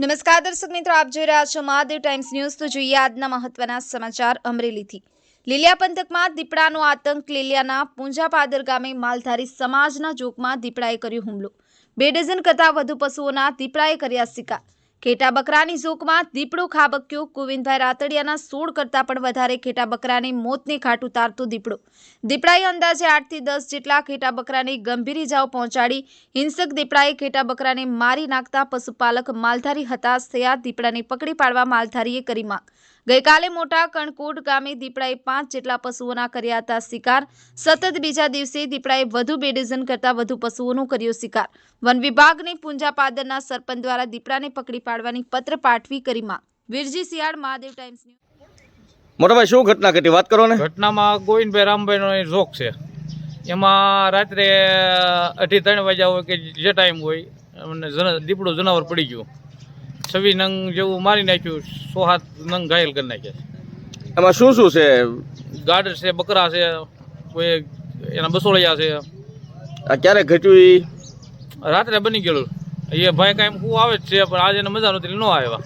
નમસ્કાર, દર્શક મિત્રો, આપ જોઈ રહ્યા છો મહાદેવ ટાઈમ્સ ન્યૂઝ. તો જોઈએ આજના મહત્વના સમાચાર અમરેલીથી. લીલિયા પંથકમાં દીપડાનો આતંક, લીલિયાના પૂંજાપાદર ગામે માલધારી સમાજના જોકમાં દીપડાએ કર્યો હુમલો. બે ડઝન કરતાં વધુ પશુઓના દીપડાએ કર્યા શિકાર. ઘેટા બકરાની ઝોકમાં દીપડો ખાબક્યો. ગોવિંદભાઈ રાતડિયાના સોળ કરતાં પણ વધારે ઘેટા બકરાને મોતને ઘાટ ઉતારતો દીપડો. દીપડાએ અંદાજે આઠથી દસ જેટલા ઘેટા બકરાને ગંભીર ઇજાઓ પહોંચાડી. હિંસક દીપડાએ ઘેટા બકરાને મારી નાખતા પશુપાલક માલધારી હતાશ થયા. દીપડાને પકડી પાડવા માલધારીએ કરી માંગ. ગઈકાલે મોટા કણકોટ ગામે દીપડાએ પાંચ જેટલા પશુઓના કર્યા હતા શિકાર. સતત બીજા દિવસે દીપડાએ વધુ બે ડઝન કરતાં વધુ પશુઓનો કર્યો શિકાર. વન વિભાગની પૂંજાપાદરના સરપંચ દ્વારા દીપડાને પકડી પાડવાની પત્ર પાઠવી કરી માંગ. Virji Siyal Mahadev Times News. મોટાભાઈ શું ઘટના ઘટી? વાત કરો ને. ઘટનામાં ગોવિંદભાઈ રામભાઈનો જોક છે. એમાં રાત્રે અઢી ત્રણ વાગ્યા હોય કે જે ટાઈમ હોય દીપડું જનાવર પડી ગયું. છવ્વીસ નંગ જેવું મારી નાખ્યું સો હાથ નંગ ઘાયલ કરી નાખ્યા એમાં શું શું છે? ગાઢ છે બકરા છે કોઈ એના બસોળિયા છે. આ ક્યારે ઘટ્યું એ રાત્રે બની ગયેલું. એ ભાઈ કાંઈ હું આવે જ છે પણ આજે એને મજા નહોતી ન આવ્યા.